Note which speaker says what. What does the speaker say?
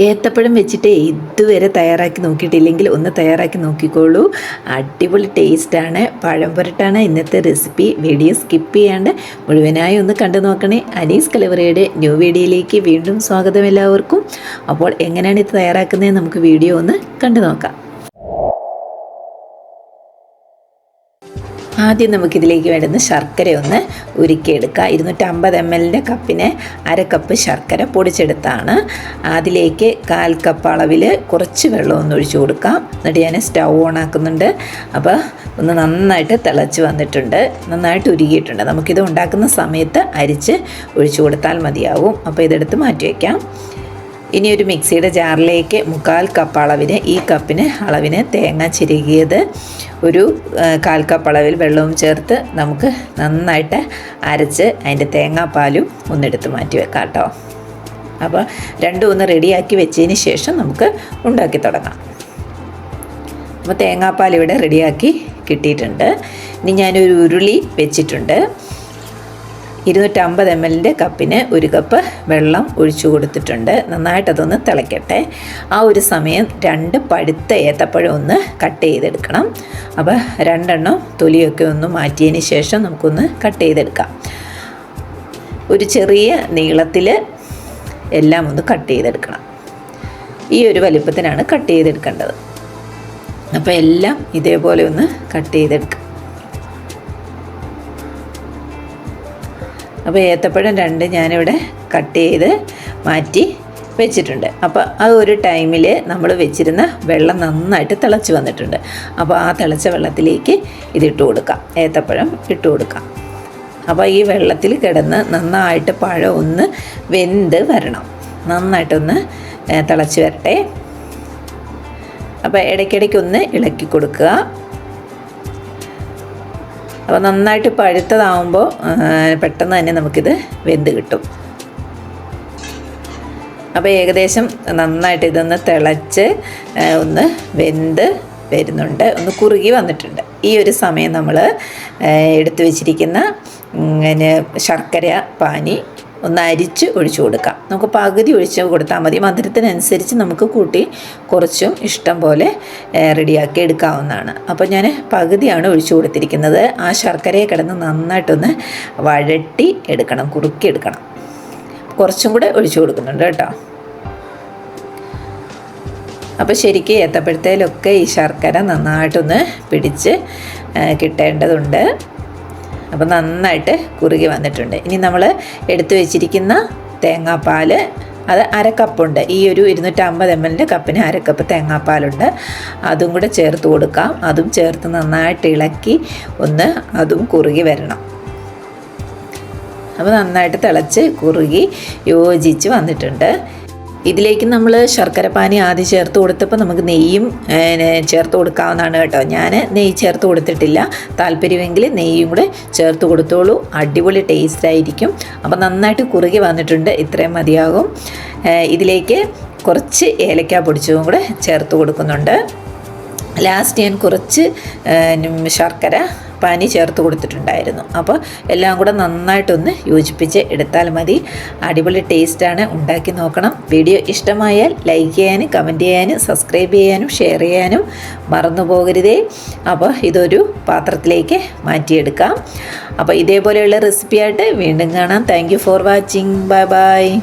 Speaker 1: ഏത്തപ്പഴം വെച്ചിട്ട് ഇതുവരെ തയ്യാറാക്കി നോക്കിയിട്ടില്ലെങ്കിൽ ഒന്ന് തയ്യാറാക്കി നോക്കിക്കോളൂ. അടിപൊളി ടേസ്റ്റാണ് പഴം പുരട്ടാണ്. ഇന്നത്തെ റെസിപ്പി വീഡിയോ സ്കിപ്പ് ചെയ്യാണ്ട് മുഴുവനായി ഒന്ന് കണ്ടു നോക്കണേ. അനീസ് കലവറയുടെ ന്യൂ വീഡിയോയിലേക്ക് വീണ്ടും സ്വാഗതം എല്ലാവർക്കും. അപ്പോൾ എങ്ങനെയാണ് ഇത് തയ്യാറാക്കുന്നത് നമുക്ക് വീഡിയോ ഒന്ന് കണ്ടു നോക്കാം. ആദ്യം നമുക്കിതിലേക്ക് വേണ്ടുന്ന ശർക്കര ഒന്ന് ഉരുക്കിയെടുക്കുക. ഇരുന്നൂറ്റമ്പത് എം എല്ലിന്റെ കപ്പിന് അര കപ്പ് ശർക്കര പൊടിച്ചെടുത്താണ്. അതിലേക്ക് കാൽ കപ്പ് അളവിൽ കുറച്ച് വെള്ളം ഒന്ന് ഒഴിച്ചു കൊടുക്കാം. എന്നിട്ട് ഞാൻ സ്റ്റൗ ഓൺ ആക്കുന്നുണ്ട്. അപ്പോൾ ഒന്ന് നന്നായിട്ട് തിളച്ച് വന്നിട്ടുണ്ട്. നന്നായിട്ട് ഉരുകിയിട്ടുണ്ട്. നമുക്കിത് ഉണ്ടാക്കുന്ന സമയത്ത് അരിച്ച് ഒഴിച്ചു കൊടുത്താൽ മതിയാവും. അപ്പോൾ ഇതെടുത്ത് മാറ്റി വയ്ക്കാം ഇനി ഒരു മിക്സിയുടെ ജാറിലേക്ക് മുക്കാൽ കപ്പ് അളവിന് ഈ കപ്പിന് അളവിന് തേങ്ങ ചിരുകിയത് ഒരു കാൽ കപ്പ് അളവിൽ വെള്ളവും ചേർത്ത് നമുക്ക് നന്നായിട്ട് അരച്ച് അതിന്റെ തേങ്ങാപ്പാലും ഒന്നെടുത്ത് മാറ്റി വെക്കാം കേട്ടോ. അപ്പോൾ രണ്ടും ഒന്ന് റെഡിയാക്കി വെച്ചതിന് ശേഷം നമുക്ക് ഉണ്ടാക്കി തുടങ്ങാം. അപ്പോൾ തേങ്ങാപ്പാൽ ഇവിടെ റെഡിയാക്കി കിട്ടിയിട്ടുണ്ട്. ഇനി ഞാനൊരു ഉരുളി വെച്ചിട്ടുണ്ട്. ഇരുന്നൂറ്റമ്പത് എം എല്ലിന്റെ കപ്പിന് ഒരു കപ്പ് വെള്ളം ഒഴിച്ചു കൊടുത്തിട്ടുണ്ട്. നന്നായിട്ട് അതൊന്ന് തിളയ്ക്കട്ടെ. ആ ഒരു സമയം രണ്ട് പഴുത്ത ഏത്തപ്പഴം ഒന്ന് കട്ട് ചെയ്തെടുക്കണം. അപ്പോൾ രണ്ടെണ്ണം തൊലിയൊക്കെ ഒന്ന് മാറ്റിയതിന് ശേഷം നമുക്കൊന്ന് കട്ട് ചെയ്തെടുക്കാം. ഒരു ചെറിയ നീളത്തിൽ എല്ലാം ഒന്ന് കട്ട് ചെയ്തെടുക്കണം. ഈ ഒരു വലിപ്പത്തിനാണ് കട്ട് ചെയ്തെടുക്കേണ്ടത്. അപ്പോൾ എല്ലാം ഇതേപോലെ ഒന്ന് കട്ട് ചെയ്തെടുക്കാം. അപ്പോൾ ഏത്തപ്പഴം രണ്ട് ഞാനിവിടെ കട്ട് ചെയ്ത് മാറ്റി വെച്ചിട്ടുണ്ട്. അപ്പോൾ ആ ഒരു ടൈമിൽ നമ്മൾ വെച്ചിരുന്ന വെള്ളം നന്നായിട്ട് തിളച്ച് വന്നിട്ടുണ്ട്. അപ്പോൾ ആ തിളച്ച വെള്ളത്തിലേക്ക് ഇതിട്ട് കൊടുക്കാം. ഏത്തപ്പഴം ഇട്ട് കൊടുക്കാം. അപ്പോൾ ഈ വെള്ളത്തിൽ കിടന്ന് നന്നായിട്ട് പഴം ഒന്ന് വെന്ത് വരണം. നന്നായിട്ടൊന്ന് തിളച്ച് വരട്ടെ. അപ്പോൾ ഇടയ്ക്കിടയ്ക്കൊന്ന് ഇളക്കി കൊടുക്കുക. അപ്പോൾ നന്നായിട്ട് പഴുത്തതാവുമ്പോൾ പെട്ടെന്ന് തന്നെ നമുക്കിത് വെന്ത് കിട്ടും. അപ്പോൾ ഏകദേശം നന്നായിട്ട് ഇതൊന്ന് തിളച്ച് ഒന്ന് വെന്ത് വരുന്നുണ്ട്. ഒന്ന് കുറുകി വന്നിട്ടുണ്ട്. ഈ ഒരു സമയം നമ്മൾ എടുത്തു വെച്ചിരിക്കുന്ന ശർക്കര പാനി ഒന്ന് അരിച്ച് ഒഴിച്ചു കൊടുക്കാം. നമുക്ക് പകുതി ഒഴിച്ച് കൊടുത്താൽ മതി. മധുരത്തിനനുസരിച്ച് നമുക്ക് കൂട്ടി കുറച്ചും ഇഷ്ടം പോലെ റെഡിയാക്കി എടുക്കാവുന്നതാണ്. അപ്പോൾ ഞാൻ പകുതിയാണ് ഒഴിച്ചു കൊടുത്തിരിക്കുന്നത്. ആ ശർക്കരയെ കിടന്ന് നന്നായിട്ടൊന്ന് വഴട്ടി എടുക്കണം കുറുക്കി എടുക്കണം കുറച്ചും കൂടെ ഒഴിച്ചു കൊടുക്കുന്നുണ്ട് കേട്ടോ. അപ്പോൾ ശരിക്കും ഏത്തപ്പഴത്തേലൊക്കെ ഈ ശർക്കര നന്നായിട്ടൊന്ന് പിടിച്ച് കിട്ടേണ്ടതുണ്ട്. അപ്പോൾ നന്നായിട്ട് കുറുകി വന്നിട്ടുണ്ട്. ഇനി നമ്മൾ എടുത്തു വെച്ചിരിക്കുന്ന തേങ്ങാപ്പാൽ അത് അരക്കപ്പുണ്ട് ഈ ഒരു ഇരുന്നൂറ്റമ്പത് എം എല്ലിന്റെ കപ്പിന് അരക്കപ്പ് തേങ്ങാപ്പാലുണ്ട്. അതും കൂടെ ചേർത്ത് കൊടുക്കാം. അതും ചേർത്ത് നന്നായിട്ട് ഇളക്കി ഒന്ന് അതും കുറുകി വരണം. അപ്പോൾ നന്നായിട്ട് തിളച്ച് കുറുകി യോജിച്ച് വന്നിട്ടുണ്ട്. ഇതിലേക്ക് നമ്മൾ ശർക്കര പാനി ആദ്യം ചേർത്ത് കൊടുത്തപ്പോൾ നമുക്ക് നെയ്യും ചേർത്ത് കൊടുക്കാവുന്നതാണ് കേട്ടോ. ഞാൻ നെയ്യ് ചേർത്ത് കൊടുത്തിട്ടില്ല. താല്പര്യമെങ്കിൽ നെയ്യും കൂടെ ചേർത്ത് കൊടുത്തോളൂ. അടിപൊളി ടേസ്റ്റ് ആയിരിക്കും. അപ്പോൾ നന്നായിട്ട് കുറുകി വന്നിട്ടുണ്ട്. ഇത്രയും മതിയാകും. ഇതിലേക്ക് കുറച്ച് ഏലക്ക പൊടിച്ചതും കൂടെ ചേർത്ത് കൊടുക്കുന്നുണ്ട്. ലാസ്റ്റ് ഞാൻ കുറച്ച് ശർക്കര പാനി ചേർത്ത് കൊടുത്തിട്ടുണ്ടായിരുന്നു. അപ്പോൾ എല്ലാം കൂടെ നന്നായിട്ടൊന്ന് യോജിപ്പിച്ച് എടുത്താൽ മതി. അടിപൊളി ടേസ്റ്റാണ്. ഉണ്ടാക്കി നോക്കണം. വീഡിയോ ഇഷ്ടമായാൽ ലൈക്ക് ചെയ്യാനും കമന്റ് ചെയ്യാനും സബ്സ്ക്രൈബ് ചെയ്യാനും ഷെയർ ചെയ്യാനും മറന്നു പോകരുതേ. അപ്പോൾ ഇതൊരു പാത്രത്തിലേക്ക് മാറ്റിയെടുക്കാം. അപ്പോൾ ഇതേപോലെയുള്ള റെസിപ്പിയായിട്ട് വീണ്ടും കാണാം. Thank for watching. Bye bye.